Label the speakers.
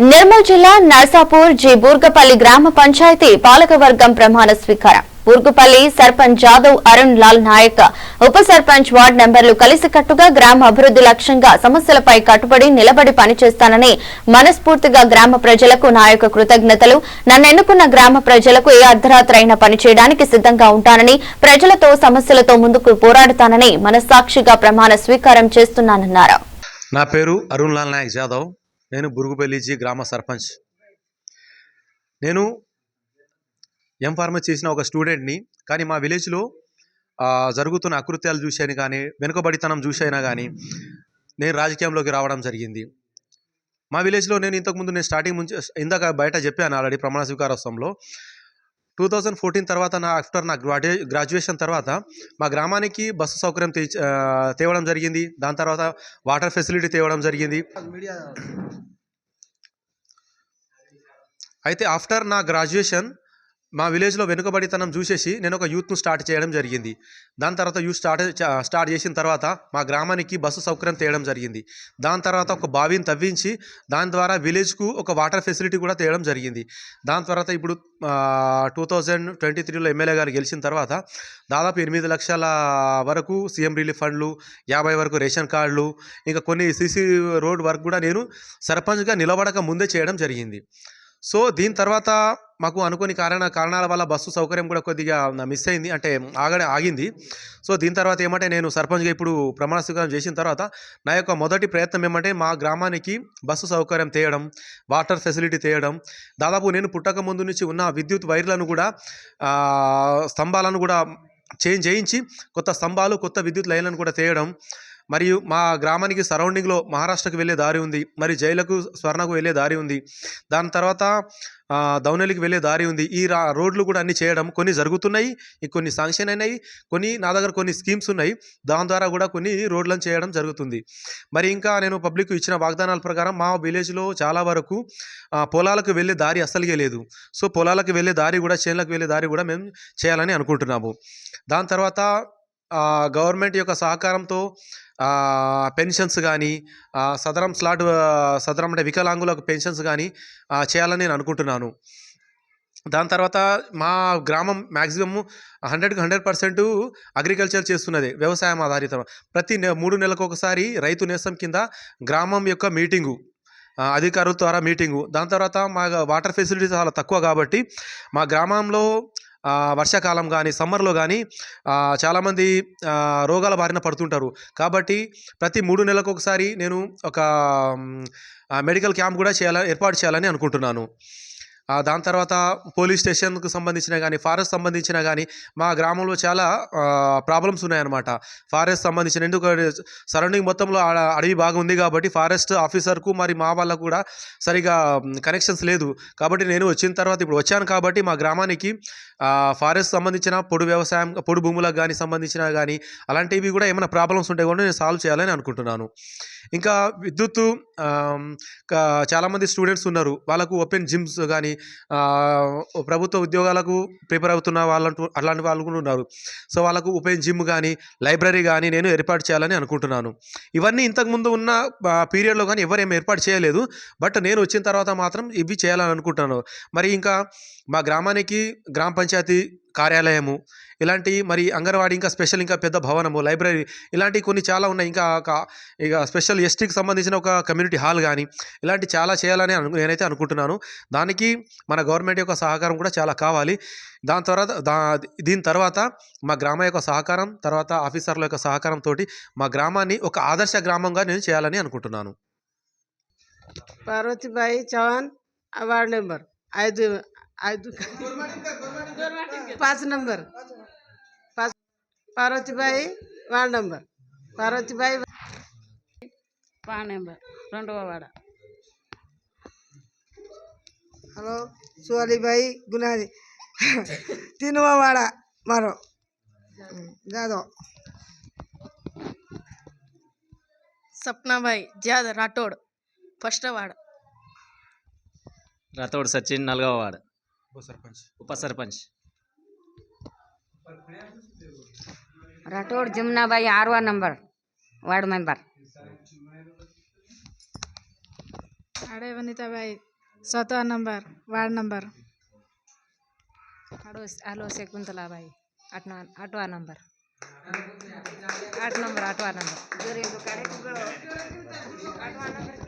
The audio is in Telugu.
Speaker 1: నిర్మల్ జిల్లా నర్సాపూర్ జి బూర్గపల్లి గ్రామ పంచాయతీ పాలకవర్గం ప్రమాణ స్వీకారం. బూర్గుపల్లి సర్పంచ్ జాదవ్ అరుణ్ లాల్ నాయక్ ఉప సర్పంచ్ వార్డు నెంబర్లు కలిసికట్టుగా గ్రామ అభివృద్ధి లక్ష్యంగా సమస్యలపై కట్టుబడి నిలబడి పనిచేస్తానని మనస్ఫూర్తిగా గ్రామ ప్రజలకు నాయక కృతజ్ఞతలు. నన్నెన్నుకున్న గ్రామ ప్రజలకు ఏ అర్ధరాత్రైనా పనిచేయడానికి సిద్ధంగా ఉంటానని ప్రజలతో సమస్యలతో ముందుకు పోరాడుతానని మనస్సాక్షిగా ప్రమాణ స్వీకారం చేస్తున్నానన్నారు.
Speaker 2: నా పేరు అరుణ్ లాల్ నాయక్ జాదవ్. నేను బురుగుపల్లిజీ గ్రామ సర్పంచ్. నేను ఎం ఫార్మసీ చేసిన ఒక స్టూడెంట్ని కానీ మా విలేజ్లో జరుగుతున్న అకృత్యాలు చూశాను కానీ వెనుకబడితనం చూసైనా కానీ నేను రాజకీయంలోకి రావడం జరిగింది. మా విలేజ్లో నేను ఇంతకుముందు నేను స్టార్టింగ్ నుంచి ఇందాక బయట చెప్పాను ఆల్రెడీ ప్రమాణ స్వీకారోత్సవంలో టూ థౌజండ్ ఫోర్టీన్ తర్వాత నా ఆఫ్టర్ నా గ్రాడ్యు గ్రాడ్యుయేషన్ తర్వాత మా గ్రామానికి బస్సు సౌకర్యం తీ తేవడం జరిగింది. దాని తర్వాత వాటర్ ఫెసిలిటీ తేవడం జరిగింది. అయితే ఆఫ్టర్ నా గ్రాడ్యుయేషన్ మా విలేజ్లో వెనుకబడితనం చూసేసి నేను ఒక యూత్ను స్టార్ట్ చేయడం జరిగింది. దాని తర్వాత యూత్ స్టార్ట్ స్టార్ట్ చేసిన తర్వాత మా గ్రామానికి బస్సు సౌకర్యం తేయడం జరిగింది. దాని తర్వాత ఒక బావిని తవ్వించి దాని ద్వారా విలేజ్కు ఒక వాటర్ ఫెసిలిటీ కూడా తేయడం జరిగింది. దాని తర్వాత ఇప్పుడు టూ థౌజండ్ ట్వంటీ త్రీలో ఎమ్మెల్యే గారు గెలిచిన తర్వాత దాదాపు ఎనిమిది లక్షల వరకు సీఎం రిలీఫ్ ఫండ్లు యాభై వరకు రేషన్ కార్డులు ఇంకా కొన్ని సీసీ రోడ్ వర్క్ కూడా నేను సర్పంచ్గా నిలబడక ముందే చేయడం జరిగింది. సో దీని తర్వాత మాకు అనుకోని కారణ కారణాల వల్ల బస్సు సౌకర్యం కూడా కొద్దిగా మిస్ అయింది. అంటే ఆగడ ఆగింది. సో దీని తర్వాత ఏమంటే నేను సర్పంచ్గా ఇప్పుడు ప్రమాణ స్వీకారం చేసిన తర్వాత నా యొక్క మొదటి ప్రయత్నం ఏమంటే మా గ్రామానికి బస్సు సౌకర్యం తేయడం వాటర్ ఫెసిలిటీ తేయడం. దాదాపు నేను పుట్టక ముందు నుంచి ఉన్న విద్యుత్ వైర్లను కూడా స్తంభాలను కూడా చేంజ్ చేయించి కొత్త స్తంభాలు కొత్త విద్యుత్ లైన్లను కూడా తేయడం మరియు మా గ్రామానికి సరౌండింగ్లో మహారాష్ట్రకు వెళ్ళే దారి ఉంది. మరి జైలకు స్వర్ణకు వెళ్ళే దారి ఉంది. దాని తర్వాత ఆ, దౌనెలికి వెళ్ళే దారి ఉంది. ఈ రా రోడ్లు కూడా అన్ని చేయడం కొన్ని జరుగుతున్నాయి. కొన్ని శాంక్షన్ అయినాయి. కొన్ని నా దగ్గర కొన్ని స్కీమ్స్ ఉన్నాయి. దాని ద్వారా కూడా కొన్ని రోడ్లను చేయడం జరుగుతుంది. మరి ఇంకా నేను పబ్లిక్ ఇచ్చిన వాగ్దానాల ప్రకారం మా విలేజ్లో చాలా వరకు పొలాలకు వెళ్ళే దారి అస్సలుగే లేదు. సో పొలాలకు వెళ్ళే దారి కూడా చేనులకు వెళ్ళే దారి కూడా మేము చేయాలని అనుకుంటున్నాము. దాని తర్వాత గవర్నమెంట్ యొక్క సహకారంతో పెన్షన్స్ కానీ సదరం స్లాట్ సదరం అంటే వికలాంగులకు పెన్షన్స్ కానీ చేయాలని నేను అనుకుంటున్నాను. దాని తర్వాత మా గ్రామం మ్యాక్సిమమ్ హండ్రెడ్కి హండ్రెడ్ పర్సెంట్ అగ్రికల్చర్ చేస్తున్నది వ్యవసాయం ఆధారితం. ప్రతి నె మూడు నెలలకు ఒకసారి రైతు నేస్తం కింద గ్రామం యొక్క మీటింగు అధికారుల ద్వారా మీటింగు. దాని తర్వాత మా వాటర్ ఫెసిలిటీస్ చాలా తక్కువ కాబట్టి మా గ్రామంలో వర్షాకాలం కానీ సమ్మర్లో కానీ చాలామంది రోగాల బారిన పడుతుంటారు. కాబట్టి ప్రతి మూడు నెలలకు ఒకసారి నేను ఒక మెడికల్ క్యాంప్ కూడా చేయాల ఏర్పాటు చేయాలని అనుకుంటున్నాను. దాని తర్వాత పోలీస్ స్టేషన్కు సంబంధించిన కానీ ఫారెస్ట్ సంబంధించిన కానీ మా గ్రామంలో చాలా ప్రాబ్లమ్స్ ఉన్నాయన్నమాట. ఫారెస్ట్ సంబంధించిన ఎందుకంటే సరౌండింగ్ మొత్తంలో ఆడ అడవి బాగా ఉంది కాబట్టి ఫారెస్ట్ ఆఫీసర్కు మరి మా వాళ్ళకు కూడా సరిగా కనెక్షన్స్ లేదు. కాబట్టి నేను వచ్చిన తర్వాత ఇప్పుడు వచ్చాను కాబట్టి మా గ్రామానికి ఫారెస్ట్ సంబంధించిన పొడు వ్యవసాయం పొడి భూములకు కానీ సంబంధించిన కానీ అలాంటివి కూడా ఏమైనా ప్రాబ్లమ్స్ ఉంటే కూడా నేను సాల్వ్ చేయాలని అనుకుంటున్నాను. ఇంకా విద్యుత్ చాలామంది స్టూడెంట్స్ ఉన్నారు. వాళ్ళకు ఓపెన్ జిమ్స్ కానీ ప్రభుత్వ ఉద్యోగాలకు ప్రిపేర్ అవుతున్న వాళ్ళంటూ అట్లాంటి వాళ్ళు కూడా ఉన్నారు. సో వాళ్ళకు ఓపెన్ జిమ్ కానీ లైబ్రరీ కానీ నేను ఏర్పాటు చేయాలని అనుకుంటున్నాను. ఇవన్నీ ఇంతకుముందు ఉన్న పీరియడ్లో కానీ ఎవరేం ఏర్పాటు చేయలేదు. బట్ నేను వచ్చిన తర్వాత మాత్రం ఇవి చేయాలని అనుకుంటున్నాను. మరి ఇంకా మా గ్రామానికి గ్రామ పంచాయతీ కార్యాలయము ఇలాంటి మరి అంగన్వాడీ ఇంకా స్పెషల్ ఇంకా పెద్ద భవనము లైబ్రరీ ఇలాంటివి కొన్ని చాలా ఉన్నాయి. ఇంకా ఇక స్పెషల్ ఎస్టీకి సంబంధించిన ఒక కమ్యూనిటీ హాల్ కానీ ఇలాంటి చాలా చేయాలని అను నేనైతే అనుకుంటున్నాను. దానికి మన గవర్నమెంట్ యొక్క సహకారం కూడా చాలా కావాలి. దాని తర్వాత దా దీని తర్వాత మా గ్రామ యొక్క సహకారం తర్వాత ఆఫీసర్ల యొక్క సహకారంతో మా గ్రామాన్ని ఒక ఆదర్శ గ్రామంగా నేను చేయాలని అనుకుంటున్నాను.
Speaker 3: పార్వతీబాయి చౌహాన్ వార్డ్ నెంబర్ ఐదు ఐదు. పాచ నంబర్. पाँच पार्वती నంబర్. वार्ड
Speaker 4: పా पार्वती రెండవ వాడ
Speaker 5: హలో సువాలిబాయి గునాది తినవ వాడ మరో. జాదవ్
Speaker 6: సప్నాబాయి జాదవ్ రాఠోడ్. ఫస్ట్ వాడ
Speaker 7: రాఠోడ్ సచిన్ నల్గవ వాడ ఉప
Speaker 2: సర్పంచ్.
Speaker 7: ఉప సర్పంచ్.
Speaker 4: राठौर, जमुनाबाई, आरवा नंबर, वार्ड मेंबर।
Speaker 8: अरे वनिता भाई सातवा number, ward number.
Speaker 9: Hello Shakuntala भाई आठवा आठवा नंबर। आठ नंबर आठवा नंबर आठवा नंबर।